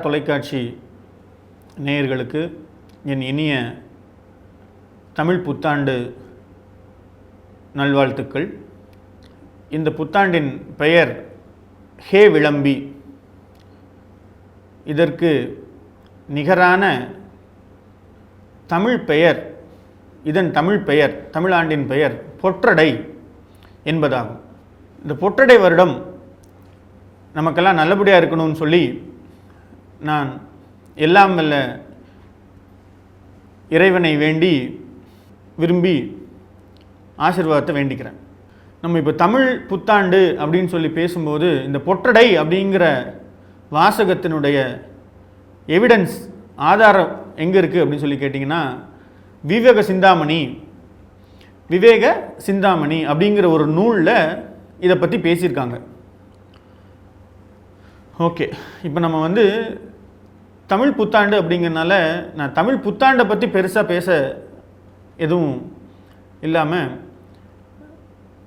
தொலைக்காட்சி நேயர்களுக்கு என் இனிய தமிழ் புத்தாண்டு நல்வாழ்த்துக்கள். இந்த புத்தாண்டின் பெயர் ஹே விளம்பி. இதற்கு நிகரான தமிழ் பெயர் இதன் தமிழ் பெயர் தமிழாண்டின் பெயர் பொற்றடை என்பதாகும். இந்த பொற்றடை வருடம் நமக்கெல்லாம் நல்லபடியாக இருக்கணும்னு சொல்லி நான் எல்லாம் வல்ல இறைவனை வேண்டி விரும்பி ஆசிர்வாதத்தை வேண்டிக்கிறேன். நம்ம இப்போ தமிழ் புத்தாண்டு அப்படின்னு சொல்லி பேசும்போது இந்த பொற்றடை அப்படிங்கிற வாசகத்தினுடைய எவிடன்ஸ் ஆதாரம் எங்கே இருக்குது அப்படின்னு சொல்லி கேட்டிங்கன்னா விவேக சிந்தாமணி விவேக சிந்தாமணி அப்படிங்கிற ஒரு நூலில் இதை பற்றி பேசியிருக்காங்க. ஓகே இப்போ நம்ம வந்து தமிழ் புத்தாண்டு அப்படிங்கிறனால நான் தமிழ் புத்தாண்டை பற்றி பெருசாக பேச எதுவும் இல்லாமல்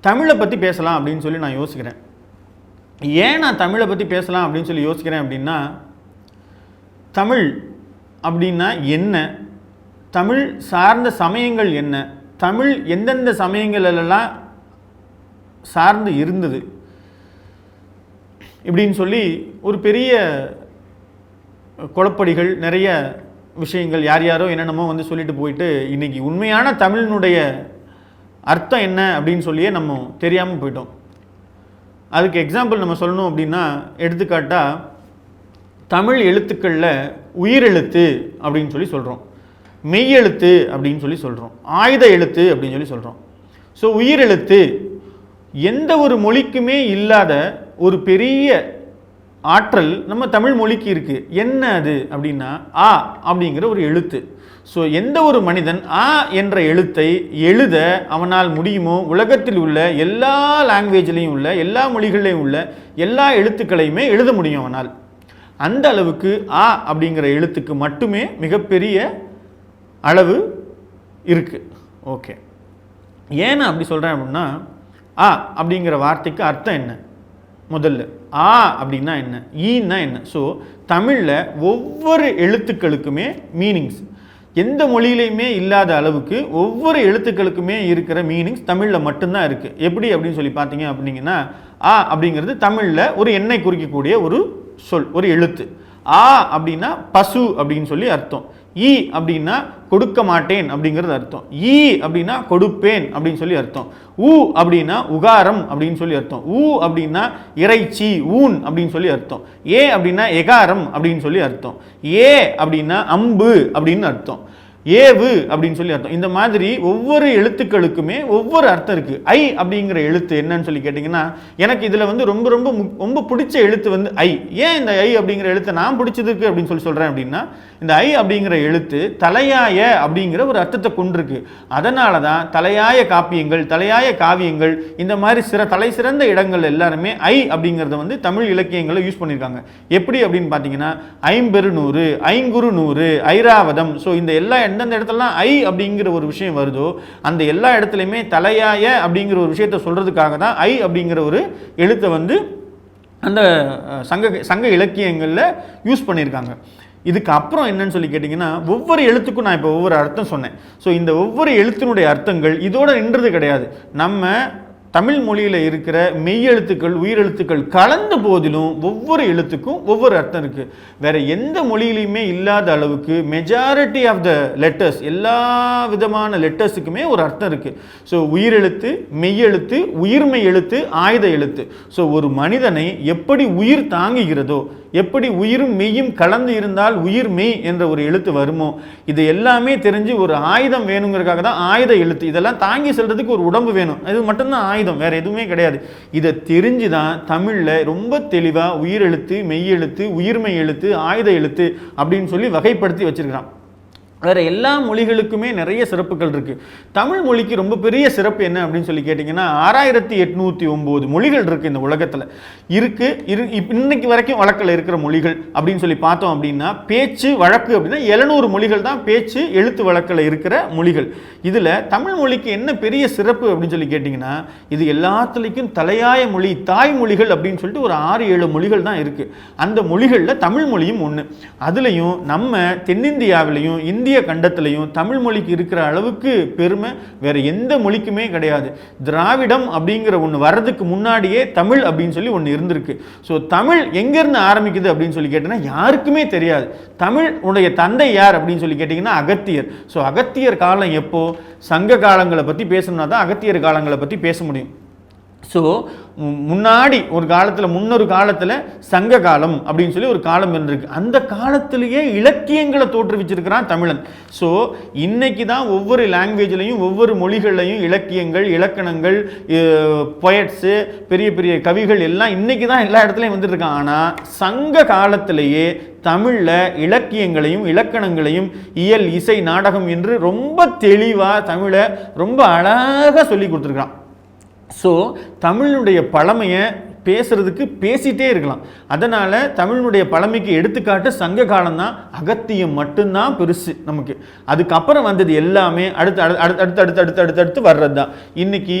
தமிழை பற்றி பேசலாம் அப்படின்னு சொல்லி நான் யோசிக்கிறேன். ஏன் நான் தமிழை பற்றி பேசலாம் அப்படின்னு சொல்லி யோசிக்கிறேன் அப்படின்னா தமிழ் அப்படின்னா என்ன? தமிழ் சார்ந்த சமயங்கள் என்ன? தமிழ் எந்தெந்த சமயங்களெல்லாம் சார்ந்து இருந்தது? இப்படின்னு சொல்லி ஒரு பெரிய குழப்படிகள் நிறைய விஷயங்கள் யார் யாரோ என்னென்னமோ வந்து சொல்லிட்டு போயிட்டு இன்னைக்கு உண்மையான தமிழினுடைய அர்த்தம் என்ன அப்படின்னு சொல்லியே நம்ம தெரியாமல் போயிட்டோம். அதுக்கு எக்ஸாம்பிள் நம்ம சொல்லணும் அப்படின்னா எடுத்துக்காட்டாக தமிழ் எழுத்துக்களில் உயிரெழுத்து அப்படின்னு சொல்லி சொல்கிறோம் மெய்யெழுத்து அப்படின்னு சொல்லி சொல்கிறோம் ஆயுத எழுத்து அப்படின்னு சொல்லி சொல்கிறோம் ஸோ உயிரெழுத்து எந்த ஒரு மொழிக்குமே இல்லாத ஒரு பெரிய ஆற்றல் நம்ம தமிழ் மொழிக்கு இருக்குது என்ன அது அப்படின்னா ஆ அப்படிங்கிற ஒரு எழுத்து. ஸோ எந்த ஒரு மனிதன் ஆ என்ற எழுத்தை எழுத அவனால் முடியுமோ உலகத்தில் உள்ள எல்லா லாங்குவேஜ்லேயும் உள்ள எல்லா மொழிகள்லையும் உள்ள எல்லா எழுத்துக்களையுமே எழுத முடியும் அவனால். அந்த அளவுக்கு ஆ அப்படிங்கிற எழுத்துக்கு மட்டுமே மிகப்பெரிய அளவு இருக்குது ஓகே ஏன் அப்படி சொல்கிறேன் அப்படின்னா ஆ அப்படிங்கிற வார்த்தைக்கு அர்த்தம் என்ன? முதல்ல. ஆ அப்படின்னா என்ன? ஈன்னா என்ன? ஸோ தமிழில் ஒவ்வொரு எழுத்துக்களுக்குமே மீனிங்ஸ் எந்த மொழியிலையுமே இல்லாத அளவுக்கு ஒவ்வொரு எழுத்துக்களுக்குமே இருக்கிற மீனிங்ஸ் தமிழில் மட்டும்தான் இருக்குது எப்படி அப்படின்னு சொல்லி பார்த்தீங்க அப்படிங்கன்னா ஆ அப்படிங்கிறது தமிழில் ஒரு எண்ணெய் குறிக்கக்கூடிய ஒரு சொல் ஒரு எழுத்து. ஆ அப்படின்னா பசு அப்படின்னு சொல்லி அர்த்தம். ஈ அப்படின்னா கொடுக்க மாட்டேன் அப்படிங்கிறது அர்த்தம். ஈ அப்படின்னா கொடுப்பேன் அப்படின்னு சொல்லி அர்த்தம். ஊ அப்படின்னா உகாரம் அப்படின்னு சொல்லி அர்த்தம். ஊ அப்படின்னா இறைச்சி ஊன் அப்படின்னு சொல்லி அர்த்தம். ஏ அப்படின்னா எகாரம் அப்படின்னு சொல்லி அர்த்தம். ஏ அப்படின்னா அம்பு அப்படின்னு அர்த்தம். ஏவு அப்படின்னு சொல்லி அர்த்தம். இந்த மாதிரி ஒவ்வொரு எழுத்துக்களுக்குமே ஒவ்வொரு அர்த்தம் இருக்குது ஐ அப்படிங்கிற எழுத்து என்னன்னு சொல்லி கேட்டிங்கன்னா எனக்கு இதில் வந்து ரொம்ப ரொம்ப முக்- ரொம்ப பிடிச்ச எழுத்து வந்து ஐ. ஏன் இந்த ஐ அப்படிங்கிற எழுத்தை நான் பிடிச்சதுக்கு அப்படின்னு சொல்லி சொல்கிறேன் அப்படின்னா இந்த ஐ அப்படிங்கிற எழுத்து தலையாய அப்படிங்கிற ஒரு அர்த்தத்தை கொண்டிருக்கு. அதனால தான் தலையாய காப்பியங்கள் தலையாய காவியங்கள் இந்த மாதிரி சிற தலை சிறந்த இடங்கள் எல்லாருமே ஐ அப்படிங்கிறத வந்து தமிழ் இலக்கியங்களை யூஸ் பண்ணியிருக்காங்க. எப்படி அப்படின்னு பார்த்தீங்கன்னா ஐம்பெரு நூறு ஐங்குறு நூறு ஐராவதம். ஸோ இந்த எல்லா எந்தெந்த இடத்துலலாம் ஐ அப்படிங்கிற ஒரு விஷயம் வருதோ அந்த எல்லா இடத்துலையுமே தலையாய அப்படிங்கிற ஒரு விஷயத்த சொல்கிறதுக்காக தான் ஐ அப்படிங்கிற ஒரு எழுத்தை வந்து அந்த சங்க சங்க இலக்கியங்களில் யூஸ் பண்ணியிருக்காங்க. இதுக்கு அப்புறம் என்னன்னு சொல்லி கேட்டிங்கன்னா ஒவ்வொரு எழுத்துக்கும் நான் இப்போ ஒவ்வொரு அர்த்தம் சொன்னேன். ஸோ இந்த ஒவ்வொரு எழுத்தினுடைய அர்த்தங்கள் இதோட நின்றது கிடையாது. நம்ம தமிழ் மொழியில் இருக்கிற மெய்யெழுத்துக்கள் உயிரெழுத்துக்கள் கலந்த போதிலும் ஒவ்வொரு எழுத்துக்கும் ஒவ்வொரு அர்த்தம் இருக்குது வேற எந்த மொழியிலையுமே இல்லாத அளவுக்கு மெஜாரிட்டி ஆஃப் த லெட்டர்ஸ் எல்லா விதமான லெட்டர்ஸுக்குமே ஒரு அர்த்தம் இருக்குது ஸோ உயிரெழுத்து மெய்யெழுத்து உயிர்மை எழுத்து ஆயுத எழுத்து. ஸோ ஒரு மனிதனை எப்படி உயிர் தாங்குகிறதோ எப்படி உயிரும் மெய்யும் கலந்து இருந்தால் உயிர் மெய் என்ற ஒரு எழுத்து வருமோ? இது எல்லாமே தெரிஞ்சு ஒரு ஆயுதம் வேணுங்கிறதுக்காக தான் ஆயுத எழுத்து. இதெல்லாம் தாங்கி செல்றதுக்கு ஒரு உடம்பு வேணும். இது மட்டும்தான் ஆயுதம் வேற எதுவுமே கிடையாது. இதை தெரிஞ்சு தான் தமிழில் ரொம்ப தெளிவாக உயிரெழுத்து மெய்யெழுத்து உயிர்மெய் எழுத்து ஆயுத எழுத்து அப்படின்னு சொல்லி வகைப்படுத்தி வச்சிருக்கிறான். வேறு எல்லா மொழிகளுக்குமே நிறைய சிறப்புகள் இருக்குது தமிழ் மொழிக்கு ரொம்ப பெரிய சிறப்பு என்ன அப்படின்னு சொல்லி கேட்டிங்கன்னா ஆறாயிரத்தி எட்நூற்றி ஒம்பது மொழிகள் இருக்குது இந்த உலகத்தில். இருக்குது இரு இன்னைக்கு வரைக்கும் வழக்கில் இருக்கிற மொழிகள் அப்படின்னு சொல்லி பார்த்தோம் அப்படின்னா பேச்சு வழக்கு அப்படின்னா எழுநூறு மொழிகள் தான் பேச்சு எழுத்து வழக்கில் இருக்கிற மொழிகள். இதில் தமிழ் மொழிக்கு என்ன பெரிய சிறப்பு அப்படின்னு சொல்லி கேட்டிங்கன்னா இது எல்லாத்துலேயும் தலையாய மொழி தாய்மொழிகள் அப்படின்னு சொல்லிட்டு ஒரு ஆறு ஏழு மொழிகள் தான் இருக்குது அந்த மொழிகளில் தமிழ் மொழியும் ஒன்று அதுலேயும் நம்ம தென்னிந்தியாவிலையும் இந்திய கண்டத்திலையும் தமிழ் மொழிக்கு இருக்கிற அளவுக்கு பெருமை வேற எந்த மொழிக்குமே கிடையாது. திராவிடம் அப்படிங்கிற ஒன்று வர்றதுக்கு முன்னாடியே தமிழ் அப்படின்னு சொல்லி ஒன்று இருந்திருக்கு. ஸோ தமிழ் எங்கேருந்து ஆரம்பிக்குது அப்படின்னு சொல்லி கேட்டீங்கன்னா யாருக்குமே தெரியாது. தமிழ் உடைய தந்தை யார் அப்படின்னு சொல்லி கேட்டிங்கன்னா அகத்தியர். ஸோ அகத்தியர் காலம் எப்போ? சங்க காலங்களை பற்றி பேசணும்னா தான் அகத்தியர் காலங்களை பற்றி பேச முடியும். ஸோ முன்னாடி ஒரு காலத்தில் முன்னொரு காலத்தில் சங்க காலம் அப்படின்னு சொல்லி ஒரு காலம் இருந்திருக்கு. அந்த காலத்திலேயே இலக்கியங்களை தோற்றுவிச்சிருக்கிறான் தமிழன். ஸோ இன்னைக்கு தான் ஒவ்வொரு லாங்குவேஜ்லையும் ஒவ்வொரு மொழிகள்லையும் இலக்கியங்கள் இலக்கணங்கள் பொயட்ஸு பெரிய பெரிய கவிகள் எல்லாம் இன்னைக்கு தான் எல்லா இடத்துலையும் வந்துட்டுருக்கான். ஆனால் சங்க காலத்திலேயே தமிழில் இலக்கியங்களையும் இலக்கணங்களையும் இயல் இசை நாடகம் என்று ரொம்ப தெளிவாக தமிழை ரொம்ப அழகாக சொல்லி கொடுத்துருக்கான் ஸோ தமிழினுடைய பழமையை பேசுறதுக்கு பேசிட்டே இருக்கலாம். அதனால் தமிழினுடைய பழமைக்கு எடுத்துக்காட்டு சங்க காலம்தான். அகத்தியம் மட்டும்தான் பெருசு நமக்கு. அதுக்கப்புறம் வந்தது எல்லாமே அடுத்து அடுத்து அடுத்து அடுத்து அடுத்து அடுத்து அடுத்து வர்றது தான் இன்னைக்கு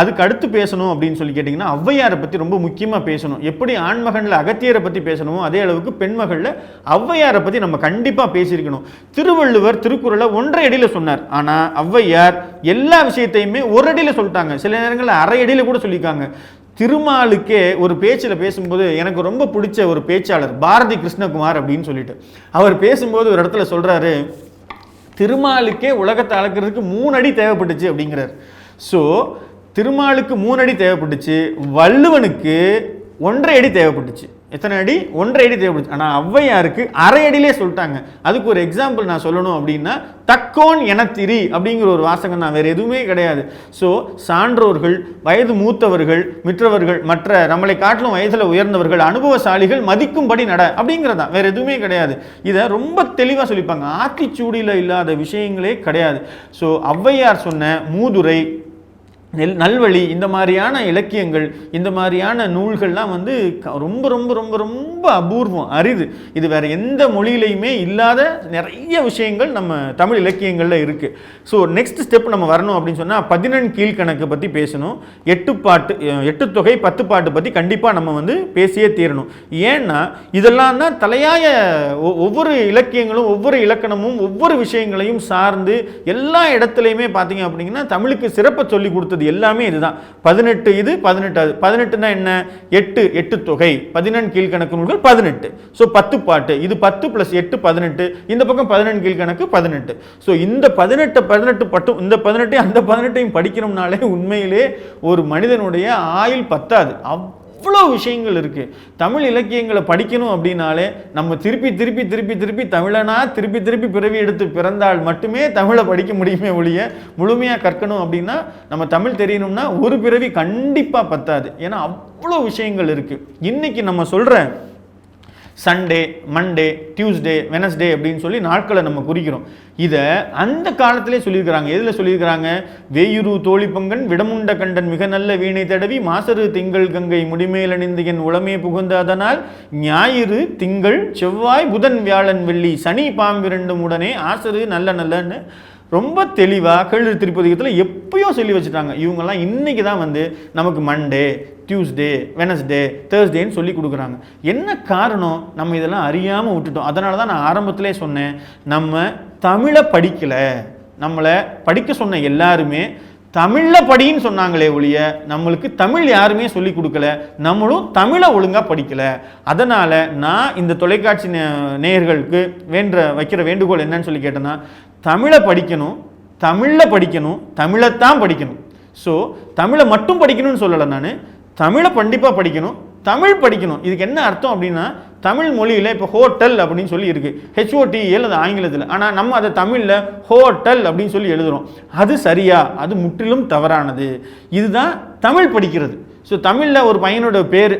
அதுக்கு அடுத்து பேசணும் அப்படின்னு சொல்லி கேட்டிங்கன்னா ஔவையாரை பற்றி ரொம்ப முக்கியமாக பேசணும். எப்படி ஆண்மகனில் அகத்தியரை பற்றி பேசணுமோ அதே அளவுக்கு பெண்மகளில் ஔவையாரை பற்றி நம்ம கண்டிப்பாக பேசியிருக்கணும். திருவள்ளுவர் திருக்குறளை ஒன்றரை அடியில் சொன்னார். ஆனால் ஔவையார் எல்லா விஷயத்தையுமே ஒரு அடியில் சொல்லிட்டாங்க. சில நேரங்களில் அரை அடியில் கூட சொல்லியிருக்காங்க. திருமாலுக்கே ஒரு பேச்சில் பேசும்போது எனக்கு ரொம்ப பிடிச்ச ஒரு பேச்சாளர் பாரதி கிருஷ்ணகுமார் அப்படின்னு சொல்லிட்டு. அவர் பேசும்போது ஒரு இடத்துல சொல்கிறாரு திருமாலுக்கே உலகத்தை அளக்கிறதுக்கு மூணு அடி தேவைப்பட்டுச்சு அப்படிங்கிறார். ஸோ திருமாலுக்கு மூணு அடி தேவைப்பட்டுச்சு வள்ளுவனுக்கு ஒன்றரை அடி தேவைப்பட்டுச்சு. எத்தனை அடி? ஒன்றரை அடி தேவைப்பட்டுச்சு. ஆனால் ஔவையாருக்கு அரை அடியிலே சொல்லிட்டாங்க. அதுக்கு ஒரு எக்ஸாம்பிள் நான் சொல்லணும் அப்படின்னா தக்கோன் எனத்திரி அப்படிங்கிற ஒரு வாசகம் தான். வேறு எதுவுமே கிடையாது. ஸோ சான்றோர்கள் வயது மூத்தவர்கள் மிற்றவர்கள் மற்ற நம்மளை காட்டிலும் வயதில் உயர்ந்தவர்கள் அனுபவசாலிகள் மதிக்கும்படி நட அப்படிங்கிறதான் வேறு எதுவுமே கிடையாது. இதை ரொம்ப தெளிவாக சொல்லிப்பாங்க. ஆத்திச்சூடியில் இல்லாத விஷயங்களே கிடையாது. ஸோ ஔவையார் சொன்ன மூதுரை நெல் நல்வழி இந்த மாதிரியான இலக்கியங்கள் இந்த மாதிரியான நூல்கள்லாம் வந்து க- ரொம்ப ரொம்ப ரொம்ப ரொம்ப அபூர்வம் அரிது. இது வேறு எந்த மொழியிலையுமே இல்லாத நிறைய விஷயங்கள் நம்ம தமிழ் இலக்கியங்களில் இருக்குது ஸோ நெக்ஸ்ட் ஸ்டெப் நம்ம வரணும் அப்படின்னு சொன்னால் பதினெண் கீழ்கணக்கு பற்றி பேசணும். எட்டு பாட்டு எட்டு தொகை பத்து பாட்டு பற்றி கண்டிப்பாக நம்ம வந்து பேசியே தீரணும். ஏன்னா இதெல்லாம் தான் தலையாய ஒ- ஒவ்வொரு இலக்கியங்களும் ஒவ்வொரு இலக்கணமும் ஒவ்வொரு விஷயங்களையும் சார்ந்து எல்லா இடத்துலையுமே பார்த்தீங்க அப்படிங்கன்னா தமிழுக்கு சிறப்பை சொல்லி கொடுத்தது எல்லாமே இதுதான். பதினெட்டு இது பதினெட்டு பதினெட்டுனா என்ன? எட்டு எட்டு தொகை. பதினெண் கீழ்கணக்கு நூல்கள் பதினெட்டு. ஸோ பத்து பாட்டு. இது பத்து ப்ளஸ் எட்டு பதினெட்டு. இந்த பக்கம் பதினெண் கீழ்கணக்கு பதினெட்டு. ஸோ இந்த பதினெட்டு பதினெட்டு பட்டும் இந்த பதினெட்டையும் அந்த பதினெட்டையும் படிக்கணும்னாலே உண்மையிலே ஒரு மனிதனுடைய ஆயுள் பத்தாது. அவ்வளோ விஷயங்கள் இருக்குது தமிழ் இலக்கியங்களை படிக்கணும் அப்படின்னாலே நம்ம திருப்பி திருப்பி திருப்பி திருப்பி தமிழனா திருப்பி திருப்பி பிறவி எடுத்து பிறந்தால் மட்டுமே தமிழை படிக்க முடியுமே ஒழிய முழுமையாக கற்கணும் அப்படின்னா நம்ம தமிழ் தெரியணும்னா ஒரு பிறவி கண்டிப்பாக பத்தாது. ஏன்னா அவ்வளோ விஷயங்கள் இருக்குது இன்னைக்கு நம்ம சொல்கிறேன் சண்டே மண்டே டியூஸ்டே வெனஸ்டே அப்படின்னு சொல்லி நாட்களை நம்ம குறிக்கிறோம். இதை அந்த காலத்திலே சொல்லியிருக்கிறாங்க. எதில் சொல்லியிருக்கிறாங்க? வேயுரு தோழிப்பங்கன் விடமுண்ட கண்டன் மிக நல்ல வீணை தடவி மாசரு திங்கள் கங்கை முடிமேலணிந்து என் உளமே புகுந்த அதனால் ஞாயிறு திங்கள் செவ்வாய் புதன் வியாழன் வெள்ளி சனி பாம்பிரண்டும் உடனே ஆசரு நல்ல நல்லன்னு ரொம்ப தெளிவாக கேள்வி திருப்பதிகத்தில் எப்பயோ சொல்லி வச்சுட்டாங்க. இவங்கெல்லாம் இன்றைக்கி தான் வந்து நமக்கு மண்டே டியூஸ்டே வெனஸ்டே தேர்ஸ்டேன்னு சொல்லி கொடுக்குறாங்க. என்ன காரணம்? நம்ம இதெல்லாம் அறியாமல் விட்டுட்டோம். அதனால தான் நான் ஆரம்பத்திலே சொன்னேன். நம்ம தமிழை படிக்கலை. நம்மளை படிக்க சொன்ன எல்லாருமே தமிழில் படின்னு சொன்னாங்களே ஒழிய நம்மளுக்கு தமிழ் யாருமே சொல்லி கொடுக்கல. நம்மளும் தமிழை ஒழுங்காக படிக்கல. அதனால் நான் இந்த தொலைக்காட்சி நே- நேயர்களுக்கு வேண்ட வைக்கிற வேண்டுகோள் என்னன்னு சொல்லி கேட்டேன்னா தமிழை படிக்கணும் தமிழில் படிக்கணும் தமிழைத்தான் படிக்கணும். ஸோ தமிழை மட்டும் படிக்கணும்னு சொல்லலை நான். தமிழை கண்டிப்பாக படிக்கணும் தமிழ் படிக்கணும். இதுக்கு என்ன அர்த்தம் அப்படின்னா தமிழ் மொழியில் இப்போ ஹோட்டல் அப்படின்னு சொல்லி இருக்கு. ஹெச்ஓடிஎல் அது ஆங்கிலத்தில். ஆனால் நம்ம அதை தமிழில் ஹோட்டல் அப்படின்னு சொல்லி எழுதுகிறோம் அது சரியா? அது முற்றிலும் தவறானது. இதுதான் தமிழ் படிக்கிறது. ஸோ தமிழில் ஒரு பையனோட பேர்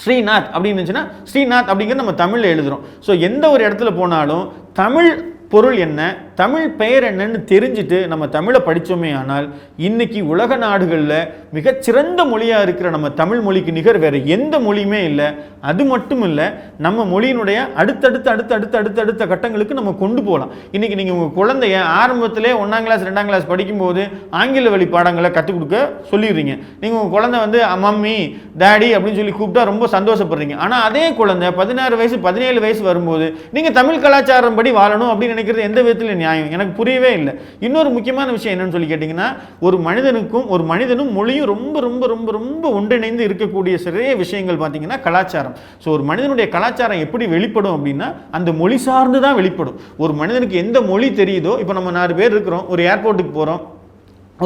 ஸ்ரீநாத் அப்படின்னு இருந்துச்சுன்னா ஸ்ரீநாத் அப்படிங்கிறது நம்ம தமிழில் எழுதுகிறோம் ஸோ எந்த ஒரு இடத்துல போனாலும் தமிழ் பொருள் என்ன? தமிழ் பெயர் என்னன்னு தெரிஞ்சுட்டு நம்ம தமிழை படித்தோமே ஆனால் இன்னைக்கு உலக நாடுகளில் மிகச்சிறந்த மொழியாக இருக்கிற நம்ம தமிழ் மொழிக்கு நிகர் வேறு எந்த மொழியுமே இல்லை. அது மட்டும் இல்லை நம்ம மொழியினுடைய அடுத்தடுத்த அடுத்த அடுத்த அடுத்த அடுத்த கட்டங்களுக்கு நம்ம கொண்டு போகலாம் இன்னைக்கு நீங்கள் உங்கள் குழந்தைய ஆரம்பத்திலே ஒன்றாம் கிளாஸ் ரெண்டாம் கிளாஸ் படிக்கும்போது ஆங்கில வழி பாடங்களை கற்றுக் கொடுக்க சொல்லிடுறீங்க. நீங்கள் உங்கள் குழந்தை வந்து மம்மி டேடி அப்படின்னு சொல்லி கூப்பிட்டா ரொம்ப சந்தோஷப்படுறீங்க. ஆனால் அதே குழந்தை பதினாறு வயசு பதினேழு வயசு வரும்போது நீங்கள் தமிழ் கலாச்சாரம் படி வாழணும் அப்படின்னு நினைக்கிறது எந்த விதத்தில் நியாயம். எனக்கு புரியவே இல்லை. இன்னொரு முக்கியமான விஷயம் என்னன்னு சொல்லி கேட்டிங்கன்னா ஒரு மனிதனுக்கும் ஒரு மனிதனும் மொழியும் ரொம்ப ரொம்ப ரொம்ப ரொம்ப ஒன்றிணைந்து இருக்கக்கூடிய சிறைய விஷயங்கள் பார்த்தீங்கன்னா கலாச்சாரம். ஸோ ஒரு மனிதனுடைய கலாச்சாரம் எப்படி வெளிப்படும் அப்படின்னா அந்த மொழி சார்ந்து தான் வெளிப்படும். ஒரு மனிதனுக்கு எந்த மொழி தெரியுதோ இப்போ நம்ம நாலு பேர் இருக்கிறோம் ஒரு ஏர்போர்ட்டுக்கு போகிறோம்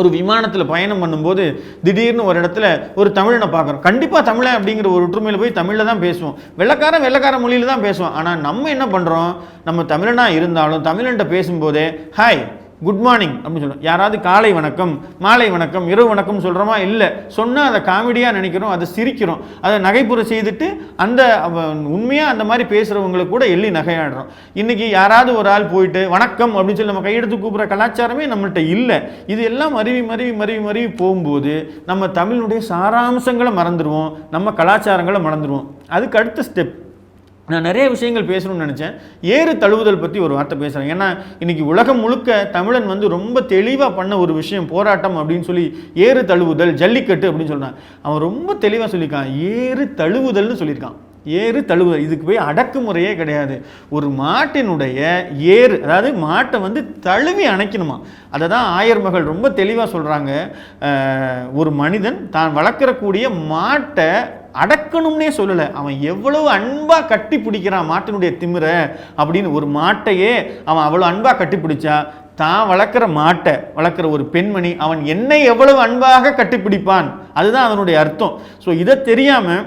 ஒரு விமானத்தில் பயணம் பண்ணும்போது திடீர்னு ஒரு இடத்துல ஒரு தமிழனை பார்க்குறோம். கண்டிப்பாக தமிழன் அப்படிங்கிற ஒரு ஒற்றுமையில் போய் தமிழில் தான் பேசுவோம். வெள்ளக்காரன் வெள்ளக்கார மொழியில் தான் பேசுவோம் ஆனால் நம்ம என்ன பண்ணுறோம் நம்ம தமிழனாக இருந்தாலும் தமிழன்ட்ட பேசும்போதே ஹாய் குட் மார்னிங் அப்படின்னு சொல்கிறோம் யாராவது காலை வணக்கம் மாலை வணக்கம் இரவு வணக்கம் சொல்கிறோமா இல்லை. சொன்னால் அதை காமெடியாக நினைக்கிறோம் அதை சிரிக்கிறோம். அதை நகைப்புற செய்துட்டு அந்த உண்மையாக அந்த மாதிரி பேசுகிறவங்களுக்கு கூட எள்ளி நகையாடுறோம். இன்றைக்கி யாராவது ஒரு ஆள் போயிட்டு வணக்கம் அப்படின்னு சொல்லி நம்ம கையெடுத்து கூப்பிட்ற கலாச்சாரமே நம்மள்கிட்ட இல்லை. இது எல்லாம் மருவி மருவி மருவி மருவி போகும்போது நம்ம தமிழுடைய சாராம்சங்களை மறந்துடுவோம் நம்ம கலாச்சாரங்களை மறந்துடுவோம் அதுக்கு அடுத்த ஸ்டெப் நான் நிறைய விஷயங்கள் பேசணும்னு நினச்சேன். ஏறு தழுவுதல் பற்றி ஒரு வார்த்தை பேசுகிறேன் ஏன்னா இன்றைக்கி உலகம் முழுக்க தமிழன் வந்து ரொம்ப தெளிவாக பண்ண ஒரு விஷயம் போராட்டம் அப்படின்னு சொல்லி ஏறு தழுவுதல் ஜல்லிக்கட்டு அப்படின்னு சொல்கிறான் அவன் ரொம்ப தெளிவாக சொல்லியிருக்கான். ஏறு தழுவுதல்னு சொல்லியிருக்கான். ஏறு தழுவுதல். இதுக்கு போய் அடக்குமுறையே கிடையாது. ஒரு மாட்டினுடைய ஏறு அதாவது மாட்டை வந்து தழுவி அணைக்கணுமா? அதை தான் ஆயர் மகள் ரொம்ப தெளிவாக சொல்கிறாங்க ஒரு மனிதன் தான் வளர்க்குறக்கூடிய மாட்டை அடக்கணும்னே சொல்லலை. அவன் எவ்வளவு அன்பாக கட்டி பிடிக்கிறான் மாட்டினுடைய திமிர அப்படின்னு ஒரு மாட்டையே அவன் அவ்வளோ அன்பாக கட்டி பிடிச்சா தான் வளர்க்குற மாட்டை வளர்க்குற ஒரு பெண்மணி அவன் என்னை எவ்வளவு அன்பாக கட்டிப்பிடிப்பான் அதுதான் அதனுடைய அர்த்தம். ஸோ இதை தெரியாமல்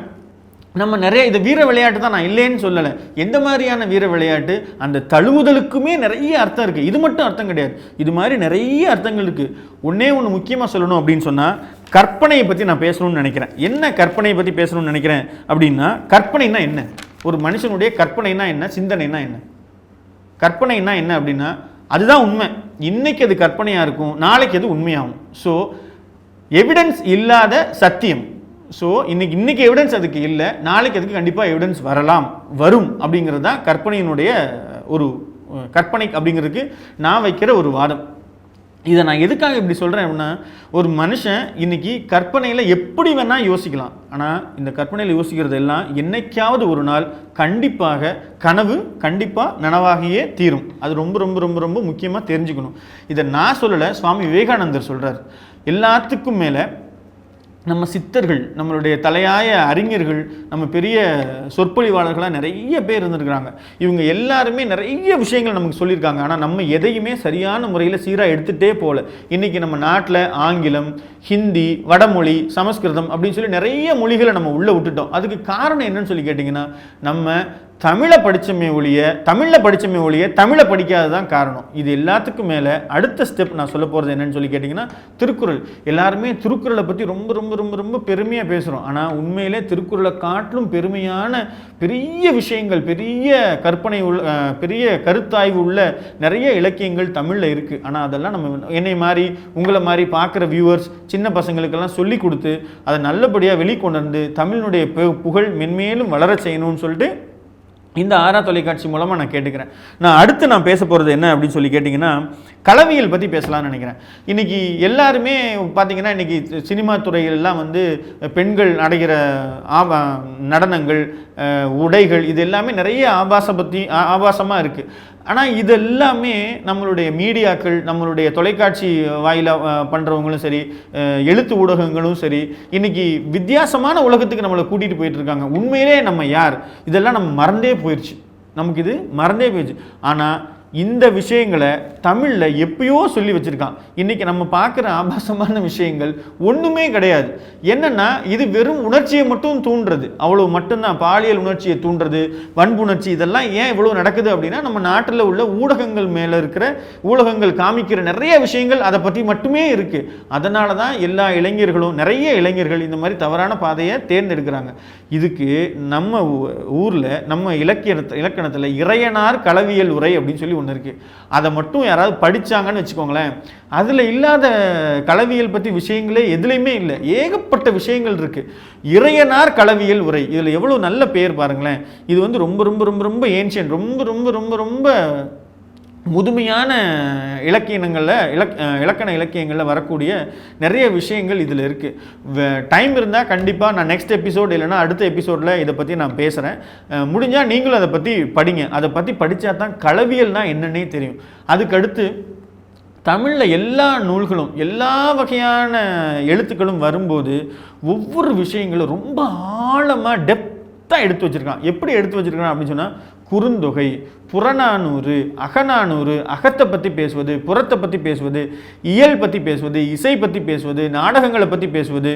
நம்ம நிறைய இது வீர விளையாட்டு தான் நான் இல்லைன்னு சொல்லலை. எந்த மாதிரியான வீர விளையாட்டு? அந்த தழுவுதலுக்குமே நிறைய அர்த்தம் இருக்குது இது மட்டும் அர்த்தம் கிடையாது. இது மாதிரி நிறைய அர்த்தங்கள் இருக்குது ஒன்றே ஒன்று முக்கியமாக சொல்லணும் அப்படின்னு சொன்னால் கற்பனையை பற்றி நான் பேசணும்னு நினைக்கிறேன். என்ன கற்பனையை பற்றி பேசணும்னு நினைக்கிறேன் அப்படின்னா கற்பனைனா என்ன? ஒரு மனுஷனுடைய கற்பனைனா என்ன? சிந்தனைனா என்ன? கற்பனைனா என்ன அப்படின்னா அதுதான் உண்மை. இன்னைக்கு அது கற்பனையாக இருக்கும் நாளைக்கு அது உண்மையாகும். ஸோ எவிடன்ஸ் இல்லாத சத்தியம். ஸோ இன்னைக்கு இன்னைக்கு எவிடன்ஸ் அதுக்கு இல்லை நாளைக்கு அதுக்கு கண்டிப்பாக எவிடன்ஸ் வரலாம் வரும் அப்படிங்கிறது தான் கற்பனையினுடைய ஒரு கற்பனை அப்படிங்கிறதுக்கு நான் வைக்கிற ஒரு வாதம். இதை நான் எதுக்காக இப்படி சொல்கிறேன் அப்படின்னா ஒரு மனுஷன் இன்னைக்கு கற்பனையில் எப்படி வேணால் யோசிக்கலாம். ஆனால் இந்த கற்பனையில் யோசிக்கிறது எல்லாம் என்னைக்காவது ஒரு நாள் கண்டிப்பாக கனவு கண்டிப்பாக நனவாகியே தீரும். அது ரொம்ப ரொம்ப ரொம்ப ரொம்ப முக்கியமாக தெரிஞ்சுக்கணும். இதை நான் சொல்லலை சுவாமி விவேகானந்தர் சொல்கிறார் எல்லாத்துக்கும் மேலே நம்ம சித்தர்கள் நம்மளுடைய தலையாய அறிஞர்கள் நம்ம பெரிய சொற்பொழிவாளர்களாக நிறைய பேர் இருந்திருக்கிறாங்க. இவங்க எல்லாருமே நிறைய விஷயங்கள் நமக்கு சொல்லியிருக்காங்க. ஆனால் நம்ம எதையுமே சரியான முறையில் சீராக எடுத்துகிட்டே போகல இன்றைக்கி நம்ம நாட்டில் ஆங்கிலம் ஹிந்தி வடமொழி சமஸ்கிருதம் அப்படின்னு சொல்லி நிறைய மொழிகளை நம்ம உள்ளே விட்டுட்டோம். அதுக்கு காரணம் என்னன்னு சொல்லி கேட்டிங்கன்னா நம்ம தமிழை படித்தமே ஒழிய தமிழில் படித்தமே ஒழிய தமிழை படிக்காது தான் காரணம். இது எல்லாத்துக்கும் மேலே அடுத்த ஸ்டெப் நான் சொல்ல போகிறது என்னன்னு சொல்லி கேட்டிங்கன்னா திருக்குறள். எல்லாருமே திருக்குறளை பற்றி ரொம்ப ரொம்ப ரொம்ப ரொம்ப பெருமையாக பேசுகிறோம் ஆனால் உண்மையிலே திருக்குறளை காட்டிலும் பெருமையான பெரிய விஷயங்கள் பெரிய கற்பனை உள்ள பெரிய கருத்தாய்வு உள்ள நிறைய இலக்கியங்கள் தமிழில் இருக்குது ஆனால் அதெல்லாம் நம்ம என்னை மாதிரி உங்களை மாதிரி பார்க்குற வியூவர்ஸ் சின்ன பசங்களுக்கெல்லாம் சொல்லி கொடுத்து அதை நல்லபடியாக வெளிக்கொண்டு வந்து தமிழினுடைய புகழ் மென்மேலும் வளர செய்யணும்னு சொல்லிட்டு இந்த ஆரா தொலைக்காட்சி மூலமாக நான் கேட்டுக்கிறேன். நான் அடுத்து நான் பேச போகிறது என்ன அப்படின்னு சொல்லி கேட்டிங்கன்னா கலவியல் பற்றி பேசலாம்னு நினைக்கிறேன். இன்றைக்கி எல்லாருமே பார்த்தீங்கன்னா இன்றைக்கி சினிமா துறையிலெல்லாம் வந்து பெண்கள் அடைகிற ஆபா நடனங்கள் உடைகள் இது எல்லாமே நிறைய ஆபாச பற்றி ஆபாசமாக இருக்குது ஆனால் இது எல்லாமே நம்மளுடைய மீடியாக்கள் நம்மளுடைய தொலைக்காட்சி வாயிலாக பண்ணுறவங்களும் சரி எழுத்து ஊடகங்களும் சரி இன்னைக்கு வித்தியாசமான உலகத்துக்கு நம்மளை கூட்டிகிட்டு போயிட்டுருக்காங்க உண்மையிலே நம்ம யார்? இதெல்லாம் நம்ம மறந்தே போயிடுச்சு நமக்கு இது மறந்தே போயிடுச்சு ஆனால் இந்த விஷயங்களை தமிழில் எப்பயோ சொல்லி வச்சுருக்கான். இன்றைக்கி நம்ம பார்க்குற ஆபாசமான விஷயங்கள் ஒன்றுமே கிடையாது. என்னென்னா இது வெறும் உணர்ச்சியை மட்டும் தூண்டுறது. அவ்வளோ மட்டும்தான். பாலியல் உணர்ச்சியை தூண்டுறது வன்புணர்ச்சி இதெல்லாம் ஏன் இவ்வளோ நடக்குது அப்படின்னா நம்ம நாட்டில் உள்ள ஊடகங்கள் மேலே இருக்கிற ஊடகங்கள் காமிக்கிற நிறைய விஷயங்கள் அதை பற்றி மட்டுமே இருக்குது அதனால தான் எல்லா இளைஞர்களும் நிறைய இளைஞர்கள் இந்த மாதிரி தவறான பாதையை தேர்ந்தெடுக்கிறாங்க. இதுக்கு நம்ம ஊரில் நம்ம இலக்கிய இலக்கணத்தில் இறையனார் களவியல் உரை அப்படின்னு சொல்லி ஒன்று இருக்குது அதை மட்டும் யாராவது படிச்சாங்கன்னு வச்சுக்கோங்களேன் அதில் இல்லாத களவியல் பற்றி விஷயங்களே எதுலேயுமே இல்லை. ஏகப்பட்ட விஷயங்கள் இருக்குது இறையனார் களவியல் உரை. இதில் எவ்வளோ நல்ல பேர் பாருங்களேன். இது வந்து ரொம்ப ரொம்ப ரொம்ப ரொம்ப ஏன்ஷியன் ரொம்ப ரொம்ப ரொம்ப ரொம்ப முதுமையான இலக்கியங்களில் இலக் இலக்கண இலக்கியங்களில் வரக்கூடிய நிறைய விஷயங்கள் இதில் இருக்குது டைம் இருந்தால் கண்டிப்பாக நான் நெக்ஸ்ட் எபிசோட் இல்லைன்னா அடுத்த எபிசோடில் இதை பற்றி நான் பேசுகிறேன் முடிஞ்சால் நீங்களும் அதை பற்றி படிங்க. அதை பற்றி படித்தா தான் களவியல்னால் என்னன்னே தெரியும். அதுக்கடுத்து தமிழில் எல்லா நூல்களும் எல்லா வகையான எழுத்துக்களும் வரும்போது ஒவ்வொரு விஷயங்களும் ரொம்ப ஆழமாக டெப்த்தாக எடுத்து வச்சுருக்கான். எப்படி எடுத்து வச்சுருக்கான் அப்படின்னு சொன்னால் குறுந்தொகை புறநானூறு அகநானூறு அகத்தை பற்றி பேசுவது புறத்தை பற்றி பேசுவது இயல் பற்றி பேசுவது இசை பற்றி பேசுவது நாடகங்களை பற்றி பேசுவது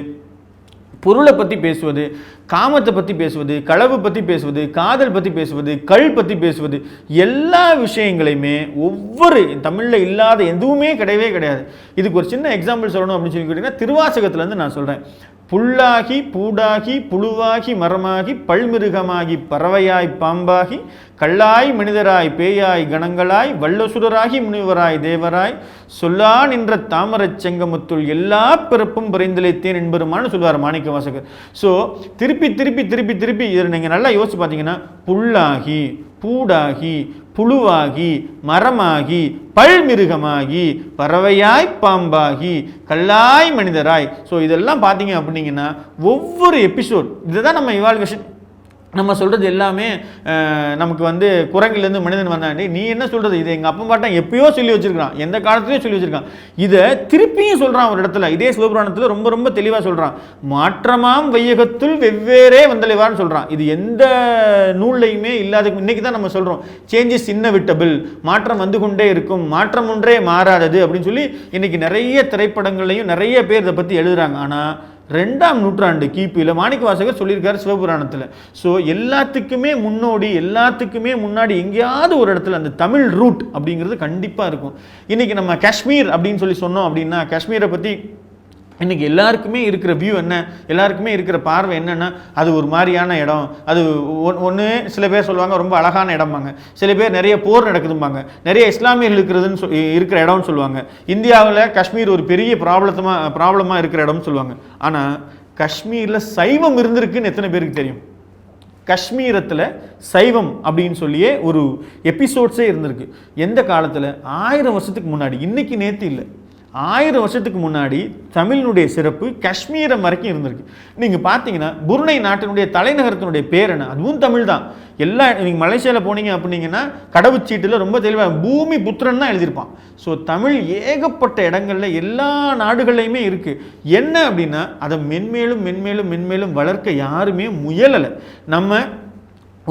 பொருளை பற்றி பேசுவது காமத்தை பற்றி பேசுவது களவு பற்றி பேசுவது காதல் பற்றி பேசுவது கள் பற்றி பேசுவது எல்லா விஷயங்களையுமே ஒவ்வொரு தமிழில் இல்லாத எதுவுமே கிடையவே கிடையாது. இதுக்கு ஒரு சின்ன எக்ஸாம்பிள் சொல்லணும் அப்படின்னு சொல்லி கேட்டிங்கன்னா திருவாசகத்துலேருந்து நான் சொல்கிறேன் புல்லாகி பூடாகி புழுவாகி மரமாகி பல்மிருகமாகி பறவையாய் பாம்பாகி கல்லாய் மனிதராய் பேயாய் கணங்களாய் வல்லசுரராகி முனிவராய் தேவராய் சொல்லா நின்ற தாமரச் செங்கமுத்துள் எல்லா பிறப்பும் பிறந்திலைத்தேன் என்பருமானு சொல்லுவார் மாணிக்க வாசகர் ஸோ திருப்பி திருப்பி திருப்பி திருப்பி திருப்பி இதில் நீங்கள் நல்லா யோசிச்சு பார்த்தீங்கன்னா புல்லாகி பூடாகி புழுவாகி மரமாகி பல்மிருகமாகி பறவையாய் பாம்பாகி கல்லாய் மனிதராய். ஸோ இதெல்லாம் பார்த்தீங்க அப்படிங்கன்னா ஒவ்வொரு எபிசோட் இதை தான் நம்ம இவால்வேஷன் நம்ம சொல்கிறது எல்லாமே நமக்கு வந்து குரங்கிலேருந்து மனிதன் வந்தாண்டி நீ என்ன சொல்கிறது இது எங்கள் அப்பா பாட்டன் எப்பயோ சொல்லி வச்சுருக்கான் எந்த காலத்துலையும் சொல்லி வச்சுருக்கான். இதை திருப்பியும் சொல்கிறான் ஒரு இடத்துல. இதே சிவபுராணத்தில் ரொம்ப ரொம்ப தெளிவாக சொல்கிறான் மாற்றமாம் வையகத்துள் வெவ்வேறே வந்தலைவான்னு சொல்கிறான் இது எந்த நூல்லையுமே இல்லாத இன்னைக்கு தான் நம்ம சொல்கிறோம் சேஞ்சஸ் இன்னவிட்டபிள் மாற்றம் வந்து கொண்டே இருக்கும். மாற்றம் ஒன்றே மாறாதது அப்படின்னு சொல்லி இன்னைக்கு நிறைய திரைப்படங்கள்லையும் நிறைய பேர் இதை பற்றி எழுதுகிறாங்க ஆனால் ரெண்டாம் நூற்றாண்டு கிபியில் மாணிக்க வாசகர் சொல்லியிருக்காரு சிவபுராணத்தில். ஸோ எல்லாத்துக்குமே முன்னோடி எல்லாத்துக்குமே முன்னாடி எங்கேயாவது ஒரு இடத்துல அந்த தமிழ் ரூட் அப்படிங்கிறது கண்டிப்பாக இருக்கும். இன்றைக்கி நம்ம காஷ்மீர் அப்படின்னு சொல்லி சொன்னோம் அப்படின்னா காஷ்மீரை பற்றி இன்றைக்கி எல்லாருக்குமே இருக்கிற வியூ என்ன? எல்லாருக்குமே இருக்கிற பார்வை என்னென்னா அது ஒரு மாதிரியான இடம். அது ஒன்று சில பேர் சொல்லுவாங்க ரொம்ப அழகான இடம்பாங்க. சில பேர் நிறைய போர் நடக்குதும்பாங்க. நிறைய இஸ்லாமியர்கள் இருக்கிறதுன்னு சொ- இருக்கிற இடம்னு சொல்லுவாங்க. இந்தியாவில் காஷ்மீர் ஒரு பெரிய ப்ராப்ளத்தமாக ப்ராப்ளமாக இருக்கிற இடம்னு சொல்லுவாங்க. ஆனால் காஷ்மீரில் சைவம் இருந்திருக்குன்னு எத்தனை பேருக்கு தெரியும்? காஷ்மீரத்தில் சைவம் அப்படின்னு சொல்லியே ஒரு எபிசோட்ஸே இருந்திருக்கு. எந்த காலத்தில்? ஆயிரம் வருஷத்துக்கு முன்னாடி. இன்றைக்கி நேற்று இல்லை. ஆயிரம் வருஷத்துக்கு முன்னாடி தமிழினுடைய சிறப்பு காஷ்மீரம் வரைக்கும் இருந்திருக்கு. நீங்கள் பார்த்தீங்கன்னா புருணை நாட்டினுடைய தலைநகரத்தினுடைய பேர் என்ன? அதுவும் தமிழ் தான். எல்லா நீங்கள் மலேசியாவில் போனீங்க அப்படின்னீங்கன்னா கடவுச்சீட்டில் ரொம்ப தெளிவாக பூமி புத்திரன் தான் எழுதியிருப்பான். ஸோ தமிழ் ஏகப்பட்ட இடங்களில் எல்லா நாடுகள்லையுமே இருக்குது என்ன அப்படின்னா அதை மென்மேலும் மென்மேலும் மென்மேலும் வளர்க்க யாருமே முயலலை. நம்ம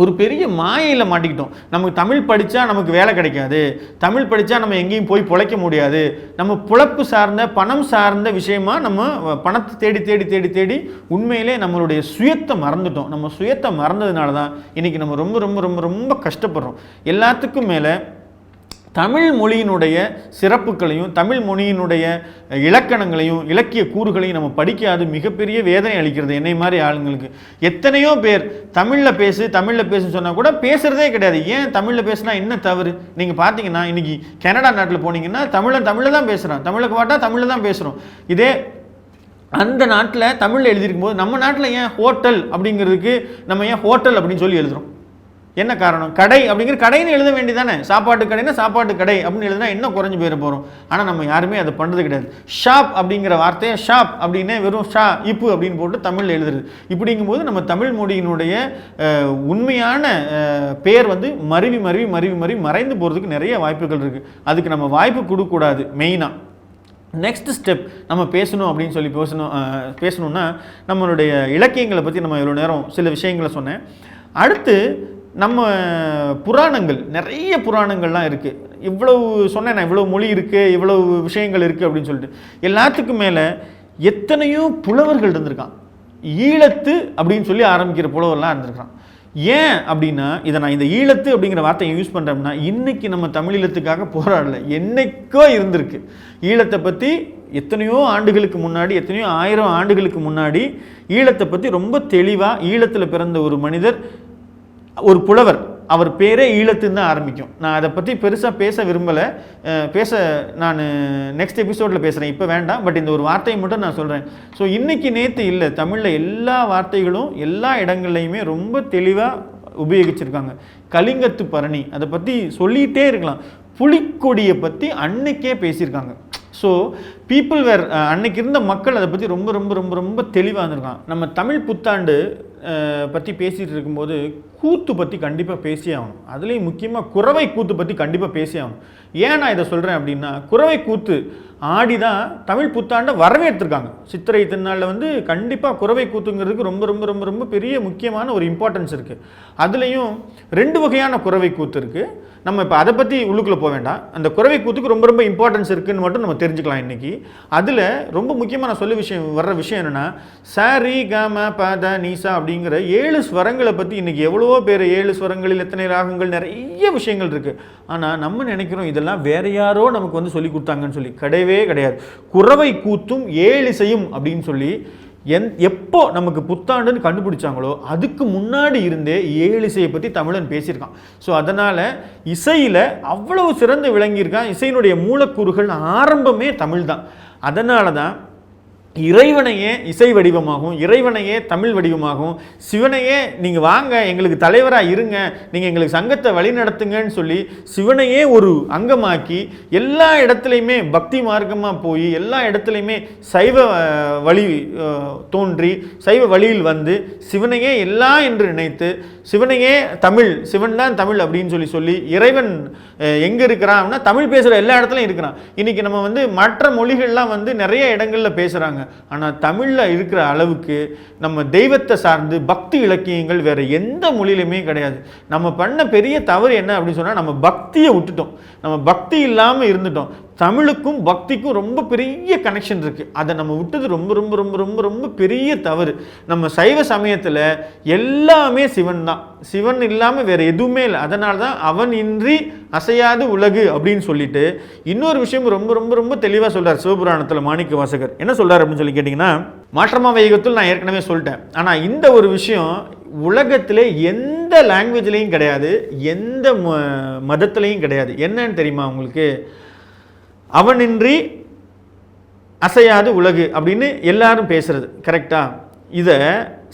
ஒரு பெரிய மாயையில் மாட்டிக்கிட்டோம். நமக்கு தமிழ் படித்தா நமக்கு வேலை கிடைக்காது. தமிழ் படித்தா நம்ம எங்கேயும் போய் பிழைக்க முடியாது. நம்ம புழப்பு சார்ந்த பணம் சார்ந்த விஷயமா நம்ம பணத்தை தேடி தேடி தேடி தேடி உண்மையிலே நம்மளுடைய சுயத்தை மறந்துட்டோம். நம்ம சுயத்தை மறந்ததுனால தான் இன்றைக்கி நம்ம ரொம்ப ரொம்ப ரொம்ப ரொம்ப கஷ்டப்படுறோம். எல்லாத்துக்கும் மேலே தமிழ் மொழியினுடைய சிறப்புகளையும் தமிழ் மொழியினுடைய இலக்கணங்களையும் இலக்கிய கூறுகளையும் நம்ம படிக்காது மிகப்பெரிய வேதனை அளிக்கிறது என்னை மாதிரி ஆளுங்களுக்கு. எத்தனையோ பேர் தமிழில் பேசு தமிழில் பேசுன்னு சொன்னால் கூட பேசுகிறதே கிடையாது. ஏன் தமிழில் பேசுனா என்ன தவறு? நீங்கள் பார்த்தீங்கன்னா இன்னைக்கு கனடா நாட்டில் போனீங்கன்னா தமிழன் தமிழில் தான் பேசுகிறான் தமிழுக்கு பாட்டா தமிழில் தான் பேசுகிறோம் இதே அந்த நாட்டில் தமிழில் எழுதியிருக்கும் போது நம்ம நாட்டில் ஏன் ஹோட்டல் அப்படிங்கிறதுக்கு நம்ம ஏன் ஹோட்டல் அப்படின்னு சொல்லி எழுதுகிறோம் என்ன காரணம்? கடை அப்படிங்கிற கடைன்னு எழுத வேண்டியதானே சாப்பாட்டு கடைன்னா சாப்பாட்டு கடை அப்படின்னு எழுதினா இன்னும் குறைஞ்சு போயிட போகிறோம் ஆனால் நம்ம யாருமே அதை பண்ணுறது கிடையாது. ஷாப் அப்படிங்கிற வார்த்தையை ஷாப் அப்படின்னே வெறும் ஷா இப்பு அப்படின்னு போட்டு தமிழில் எழுதுறது. இப்படிங்கும்போது நம்ம தமிழ் மொழியினுடைய உண்மையான பெயர் பேர் வந்து மருவி மருவி மருவி மருவி மறைந்து போகிறதுக்கு நிறைய வாய்ப்புகள் இருக்குது அதுக்கு நம்ம வாய்ப்பு கொடுக்கக்கூடாது மெயினாக நெக்ஸ்ட் ஸ்டெப் நம்ம பேசணும் அப்படின்னு சொல்லி பேசணும் பேசணுன்னா நம்மளுடைய இலக்கியங்களை பற்றி நம்ம இவ்வளோ நேரம் சில விஷயங்களை சொன்னேன். அடுத்து நம்ம புராணங்கள் நிறைய புராணங்கள்லாம் இருக்குது இவ்வளவு சொன்னேன் நான் இவ்வளவு மொழி இருக்குது இவ்வளவு விஷயங்கள் இருக்குது அப்படின்னு சொல்லிட்டு. எல்லாத்துக்கும் மேலே எத்தனையோ புலவர்கள் இருந்திருக்கான். ஈழத்து அப்படின்னு சொல்லி ஆரம்பிக்கிற புலவர்லாம் இருந்திருக்கான். ஏன் அப்படின்னா இதை நான் இந்த ஈழத்து அப்படிங்கிற வார்த்தையை யூஸ் பண்ணுறோம்னா இன்னைக்கு நம்ம தமிழீழத்துக்காக போராடல. என்னைக்கோ இருந்திருக்கு. ஈழத்தை பற்றி எத்தனையோ ஆண்டுகளுக்கு முன்னாடி எத்தனையோ ஆயிரம் ஆண்டுகளுக்கு முன்னாடி ஈழத்தை பற்றி ரொம்ப தெளிவாக ஈழத்தில் பிறந்த ஒரு மனிதர் ஒரு புலவர் அவர் பேரே ஈழத்துன்னு தான் ஆரம்பிக்கும். நான் அதை பற்றி பெருசாக பேச விரும்பலை. பேச நான் நெக்ஸ்ட் எபிசோடில் பேசுகிறேன் இப்போ வேண்டாம் பட் இந்த ஒரு வார்த்தையை மட்டும் நான் சொல்கிறேன் ஸோ இன்றைக்கி நேற்று இல்லை தமிழில் எல்லா வார்த்தைகளும் எல்லா இடங்கள்லையுமே ரொம்ப தெளிவாக உபயோகிச்சிருக்காங்க. கலிங்கத்து பரணி அதை பற்றி சொல்லிகிட்டே இருக்கலாம். புலிக்கொடியை பற்றி அன்னைக்கே பேசியிருக்காங்க. ஸோ பீப்புள் வேர் அன்னைக்கு இருந்த மக்கள் அதை பற்றி ரொம்ப ரொம்ப ரொம்ப ரொம்ப தெளிவாக இருந்திருக்கான் நம்ம தமிழ் புத்தாண்டு பற்றி பேசிகிட்டு இருக்கும்போது கூத்து பற்றி கண்டிப்பாக பேசியே ஆகணும். அதுலேயும் முக்கியமாக குறவை கூத்து பற்றி கண்டிப்பாக பேசியே ஆகணும். ஏன் நான் இதை சொல்கிறேன் அப்படின்னா குறவை கூத்து ஆடி தான் தமிழ் புத்தாண்டை வரவேற்றிருக்காங்க. சித்திரை திருநாளில் வந்து கண்டிப்பாக குறவை கூத்துங்கிறதுக்கு ரொம்ப ரொம்ப ரொம்ப ரொம்ப பெரிய முக்கியமான ஒரு இம்பார்ட்டன்ஸ் இருக்குது அதுலேயும் ரெண்டு வகையான குறவை கூத்து இருக்குது நம்ம இப்போ அதை பற்றி உள்ளுக்குள்ளே போக வேண்டாம். அந்த குறவை கூத்துக்கு ரொம்ப ரொம்ப இம்பார்ட்டன்ஸ் இருக்குதுன்னு மட்டும் நம்ம தெரிஞ்சுக்கலாம் இன்றைக்கி அதில் ரொம்ப முக்கியமாக நான் சொல்ல விஷயம் வர்ற விஷயம் என்னென்னா சாரி காம பத நீசா அப்படிங்கிற ஏழு ஸ்வரங்களை பற்றி இன்றைக்கி எவ்வளவோ பேர் ஏழு ஸ்வரங்களில் எத்தனை ராகங்கள் நிறைய விஷயங்கள் இருக்குது ஆனால் நம்ம நினைக்கிறோம் இதெல்லாம் வேற யாரோ நமக்கு வந்து சொல்லி கொடுத்தாங்கன்னு சொல்லி. கிடையவே கிடையாது. குறவை கூத்தும் ஏழு செய்யும் அப்படின்னு சொல்லி எந் எப்போ நமக்கு புத்தாண்டுன்னு கண்டுபிடிச்சாங்களோ அதுக்கு முன்னாடி இருந்தே ஏழு இசையை பற்றி தமிழன் பேசியிருக்கான். ஸோ அதனால் இசையில் அவ்வளவு சிறந்து விளங்கியிருக்கான். இசையினுடைய மூலக்கூறுகள் ஆரம்பமே தமிழ் தான் அதனால தான் இறைவனையே இசை வடிவமாகவும் இறைவனையே தமிழ் வடிவமாகவும் சிவனையே நீங்கள் வாங்க எங்களுக்கு தலைவராக இருங்க நீங்கள் எங்களுக்கு சங்கத்தை வழி நடத்துங்கன்னு சொல்லி சிவனையே ஒரு அங்கமாக்கி எல்லா இடத்துலையுமே பக்தி மார்க்கமாக போய் எல்லா இடத்துலையுமே சைவ வழி தோன்றி சைவ வழியில் வந்து சிவனையே எல்லாம் என்று நினைத்து சிவனையே தமிழ் சிவன் தான் தமிழ் அப்படின்னு சொல்லி சொல்லி இறைவன் எங்கே இருக்கிறான் அப்படின்னா தமிழ் பேசுகிற எல்லா இடத்துலையும் இருக்கிறான். இன்றைக்கி நம்ம வந்து மற்ற மொழிகள்லாம் வந்து நிறைய இடங்களில் பேசுகிறாங்க ஆனால் தமிழில் இருக்கிற அளவுக்கு நம்ம தெய்வத்தை சார்ந்து பக்தி இலக்கியங்கள் வேற எந்த மொழியிலுமே கிடையாது. நம்ம பண்ண பெரிய தவறு என்ன அப்படின்னு சொன்னால் நம்ம பக்தியை விட்டுட்டோம். நம்ம பக்தி இல்லாமல் இருந்துட்டோம். தமிழுக்கும் பக்திக்கும் ரொம்ப பெரிய கனெக்ஷன் இருக்குது அதை நம்ம விட்டது ரொம்ப ரொம்ப ரொம்ப ரொம்ப ரொம்ப பெரிய தவறு. நம்ம சைவ சமயத்தில் எல்லாமே சிவன் தான். சிவன் இல்லாமல் வேறு எதுவுமே இல்லை. அதனால தான் அவன் இன்றி அசையாது உலகு அப்படின்னு சொல்லிட்டு இன்னொரு விஷயம் ரொம்ப ரொம்ப ரொம்ப தெளிவாக சொல்கிறார் சிவபுராணத்தில் மாணிக்க வாசகர். என்ன சொல்கிறார் அப்படின்னு சொல்லி கேட்டிங்கன்னா மாற்றமா வைகத்தில் நான் ஏற்கனவே சொல்லிட்டேன். ஆனால் இந்த ஒரு விஷயம் உலகத்தில் எந்த லாங்குவேஜ்லேயும் கிடையாது. எந்த ம- மதத்துலேயும் கிடையாது. என்னன்னு தெரியுமா உங்களுக்கு? அவனின்றி அசையாது உலகு அப்படின்னு எல்லாரும் பேசுறது கரெக்டா இதை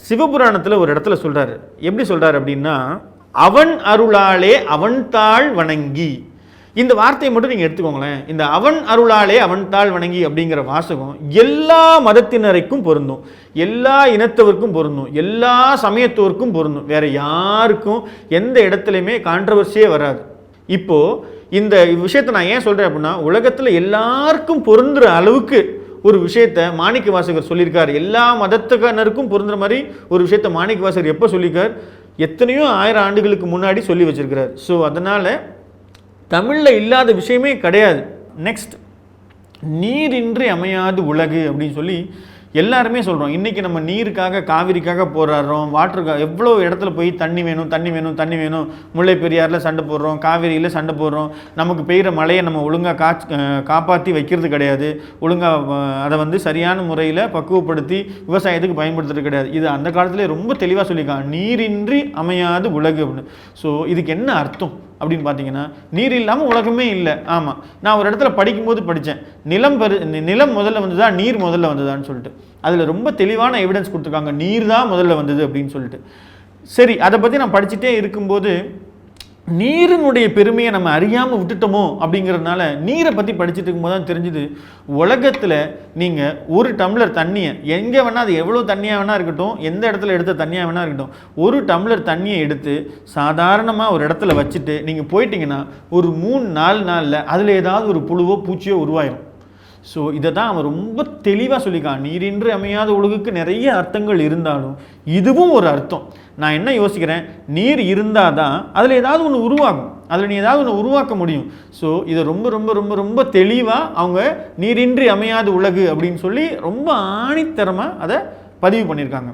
சிவபுராணத்தில் ஒரு இடத்துல சொல்றாரு. எப்படி சொல்றாரு அப்படின்னா அவன் அருளாலே அவன் தாழ் வணங்கி. இந்த வார்த்தையை மட்டும் நீங்கள் எடுத்துக்கோங்களேன். இந்த அவன் அருளாலே அவன் தாள் வணங்கி அப்படிங்கிற வாசகம் எல்லா மதத்தினரைக்கும் பொருந்தும். எல்லா இனத்தவருக்கும் பொருந்தும். எல்லா சமயத்தோருக்கும் பொருந்தும். வேற யாருக்கும் எந்த இடத்துலையுமே கான்ட்ரவர்சியே வராது. இப்போது இந்த விஷயத்தை நான் ஏன் சொல்கிறேன் அப்படின்னா உலகத்தில் எல்லாருக்கும் பொருந்துற அளவுக்கு ஒரு விஷயத்த மாணிக்க வாசகர் சொல்லியிருக்கார். எல்லா மதத்துக்கானருக்கும் பொருந்துற மாதிரி ஒரு விஷயத்த மாணிக்க வாசகர் எப்போ சொல்லியிருக்கார்? எத்தனையோ ஆயிரம் ஆண்டுகளுக்கு முன்னாடி சொல்லி வச்சிருக்கிறார். ஸோ அதனால் தமிழில் இல்லாத விஷயமே கிடையாது. நெக்ஸ்ட் நீரின்றி அமையாது உலகு அப்படின்னு சொல்லி எல்லாருமே சொல்கிறோம் இன்றைக்கி நம்ம நீருக்காக காவிரிக்காக போராடுறோம். வாட்டருக்காக எவ்வளோ இடத்துல போய் தண்ணி வேணும் தண்ணி வேணும் தண்ணி வேணும். முல்லை பெரியாரில் சண்டை போடுறோம் காவிரியில் சண்டை போடுறோம். நமக்கு பெய்கிற மழையை நம்ம ஒழுங்காக காச் காப்பாற்றி வைக்கிறது கிடையாது. ஒழுங்காக அதை வந்து சரியான முறையில் பக்குவப்படுத்தி விவசாயத்துக்கு பயன்படுத்துறது கிடையாது. இது அந்த காலத்திலே ரொம்ப தெளிவாக சொல்லியிருக்காங்க. நீரின்றி அமையாது உலகு அப்படின்னு. ஸோ இதுக்கு என்ன அர்த்தம்? அப்படின்னு பார்த்தீங்கன்னா நீர் இல்லாமல் உலகமே இல்லை. ஆமாம் நான் ஒரு இடத்துல படிக்கும்போது படித்தேன் நிலம் பெரு நிலம் முதல்ல வந்ததா நீர் முதல்ல வந்ததான்னு சொல்லிட்டு. அதில் ரொம்ப தெளிவான எவிடன்ஸ் கொடுத்துருக்காங்க. நீர் தான் முதல்ல வந்தது அப்படின்னு சொல்லிட்டு. சரி அதை பற்றி நான் படிச்சுட்டே இருக்கும்போது நீரினுடைய பெருமையை நம்ம அறியாமல் விட்டுட்டோமோ அப்படிங்கிறதுனால நீரை பற்றி படிச்சுட்டு இருக்கும்போது தான் தெரிஞ்சுது உலகத்தில் நீங்கள் ஒரு டம்ளர் தண்ணியை எங்கே வேணால் அது எவ்வளோ தண்ணியாக வேணா இருக்கட்டும் எந்த இடத்துல எடுத்த தண்ணியாக வேணா இருக்கட்டும் ஒரு டம்ளர் தண்ணியை எடுத்து சாதாரணமாக ஒரு இடத்துல வச்சுட்டு நீங்கள் போயிட்டீங்கன்னா ஒரு மூணு நாலு நாளில் அதில் ஏதாவது ஒரு புழுவோ பூச்சியோ உருவாயிரும். ஸோ இதை தான் அவன் ரொம்ப தெளிவாக சொல்லிக்கான் நீரின்றி அமையாத உலகுக்கு நிறைய அர்த்தங்கள் இருந்தாலும் இதுவும் ஒரு அர்த்தம். நான் என்ன யோசிக்கிறேன்? நீர் இருந்தால் தான் அதில் ஏதாவது ஒன்று உருவாகும். அதில் நீ ஏதாவது ஒன்று உருவாக்க முடியும். ஸோ இதை ரொம்ப ரொம்ப ரொம்ப ரொம்ப தெளிவாக அவங்க நீரின்றி அமையாத உலகு அப்படின்னு சொல்லி ரொம்ப ஆணித்தரமாக அதை பதிவு பண்ணியிருக்காங்க.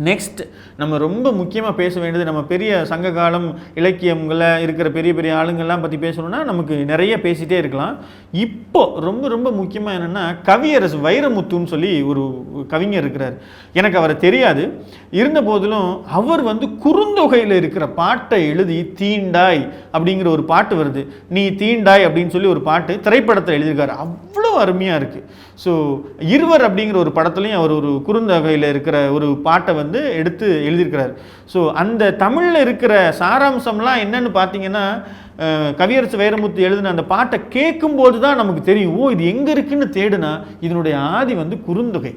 நெக்ஸ்ட் நம்ம ரொம்ப முக்கியமாக பேச வேண்டியது நம்ம பெரிய சங்க காலம் இலக்கியங்களை இருக்கிற பெரிய பெரிய ஆளுங்கள்லாம் பற்றி பேசணும்னா நமக்கு நிறைய பேசிகிட்டே இருக்கலாம். இப்போ ரொம்ப ரொம்ப முக்கியமாக என்னென்னா கவியரசு வைரமுத்துன்னு சொல்லி ஒரு கவிஞர் இருக்கிறார். எனக்கு அவரை தெரியாது. இருந்த போதிலும் அவர் வந்து குறுந்தொகையில் இருக்கிற பாட்டை எழுதி தீண்டாய் அப்படிங்கிற ஒரு பாட்டு வருது. நீ தீண்டாய் அப்படின்னு சொல்லி ஒரு பாட்டு திரைப்படத்தில் எழுதியிருக்காரு. அவ்வளோ அருமையாக இருக்குது ஸோ இருவர் அப்படிங்கிற ஒரு படத்துலையும் அவர் ஒரு குறுந்தொகையில் இருக்கிற ஒரு பாட்டை வந்து எடுத்து எழுதியிருக்கிறார். ஸோ அந்த தமிழில் இருக்கிற சாராம்சம்லாம் என்னன்னு பார்த்தீங்கன்னா கவியரசு வைரமுத்து எழுதின அந்த பாட்டை கேட்கும்போது தான் நமக்கு தெரியும் ஓ இது எங்கே இருக்குன்னு தேடுனா இதனுடைய ஆதி வந்து குறுந்தொகை.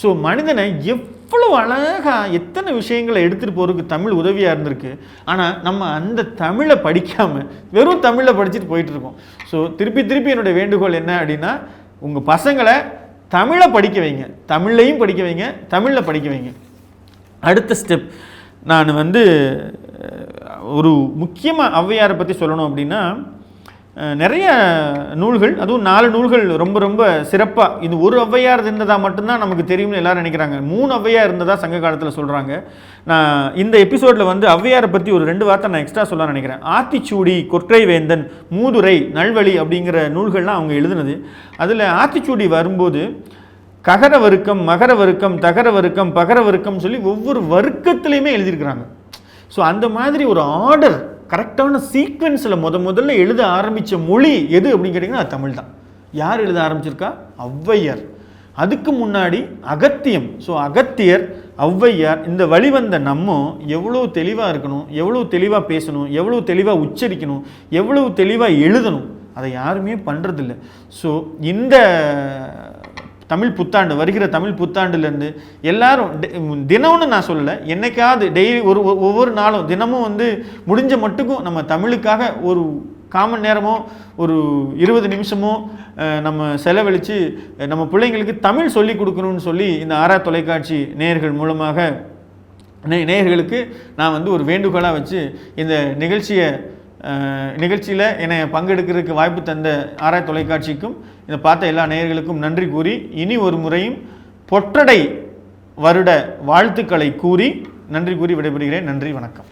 ஸோ மனிதனை எவ்வளோ அழகாக எத்தனை விஷயங்களை எடுத்துகிட்டு போகிறதுக்கு தமிழ் உதவியாக இருந்திருக்கு. ஆனால் நம்ம அந்த தமிழை படிக்காமல் வெறும் தமிழில் படிச்சுட்டு போயிட்டுருக்கோம் ஸோ திருப்பி திருப்பி என்னுடைய வேண்டுகோள் என்ன அப்படின்னா உங்கள் பசங்களை தமிழை படிக்க வைங்க. தமிழ்லையும் படிக்க வைங்க தமிழில் படிக்க வைங்க. அடுத்த ஸ்டெப் நான் வந்து ஒரு முக்கியமாக ஔவையாரை பற்றி சொல்லணும் அப்படின்னா நிறைய நூல்கள் அதுவும் நாலு நூல்கள் ரொம்ப ரொம்ப சிறப்பாக இது ஒரு ஔவையார் இருந்ததா மட்டும்தான் நமக்கு தெரியும்னு எல்லாரும் நினைக்கிறாங்க. மூணு ஔவையார் இருந்ததா சங்க காலத்தில் சொல்கிறாங்க நான் இந்த எபிசோடில் வந்து ஔவையாரை பற்றி ஒரு ரெண்டு வார்த்தை நான் எக்ஸ்ட்ரா சொல்ல நினைக்கிறேன். ஆத்திச்சூடி கொற்றை வேந்தன் மூதுரை நல்வழி அப்படிங்கிற நூல்கள்லாம் அவங்க எழுதுனது. அதில் ஆத்திச்சூடி வரும்போது ககர வருக்கம் மகர வருக்கம் தகர வருக்கம் பகர வருக்கம் சொல்லி ஒவ்வொரு வர்க்கத்துலேயுமே எழுதியிருக்கிறாங்க. ஸோ அந்த மாதிரி ஒரு ஆர்டர் கரெக்டான சீக்வென்ஸில் முத முதல்ல எழுத ஆரம்பித்த மொழி எது அப்படின்னு கேட்டிங்கன்னா தமிழ் தான் யார் எழுத ஆரம்பிச்சிருக்கா? ஔவையார். அதுக்கு முன்னாடி அகத்தியம். ஸோ அகத்தியர் ஔவையார் இந்த வழிவந்த நம்ம எவ்வளோ தெளிவாக இருக்கணும் எவ்வளோ தெளிவாக பேசணும் எவ்வளோ தெளிவாக உச்சரிக்கணும் எவ்வளோ தெளிவாக எழுதணும் அதை யாருமே பண்ணுறதில்ல ஸோ இந்த தமிழ் புத்தாண்டு வருகிற தமிழ் புத்தாண்டுலேருந்து எல்லாரும் தினம்னு நான் சொல்லலை என்னைக்காவது டெய்லி ஒரு ஒ- ஒவ்வொரு நாளும் தினமும் வந்து முடிஞ்ச மட்டுக்கும் நம்ம தமிழுக்காக ஒரு காமன் நேரமோ ஒரு இருபது நிமிஷமோ நம்ம செலவழித்து நம்ம பிள்ளைங்களுக்கு தமிழ் சொல்லி கொடுக்கணும்னு சொல்லி இந்த ஆரா தொலைக்காட்சி நேயர்கள் மூலமாக நே நேயர்களுக்கு நான் வந்து ஒரு வேண்டுகோளாக வச்சு இந்த நிகழ்ச்சியை நிகழ்ச்சியில் என்னை பங்கெடுக்கிறதுக்கு வாய்ப்பு தந்த ஆராய் தொலைக்காட்சிக்கும் இதை பார்த்த எல்லா நேயர்களுக்கும் நன்றி கூறி இனி ஒரு முறையும் பொற்றடை வருட வாழ்த்துக்களை கூறி நன்றி கூறி விடைபெறுகிறேன். நன்றி வணக்கம்.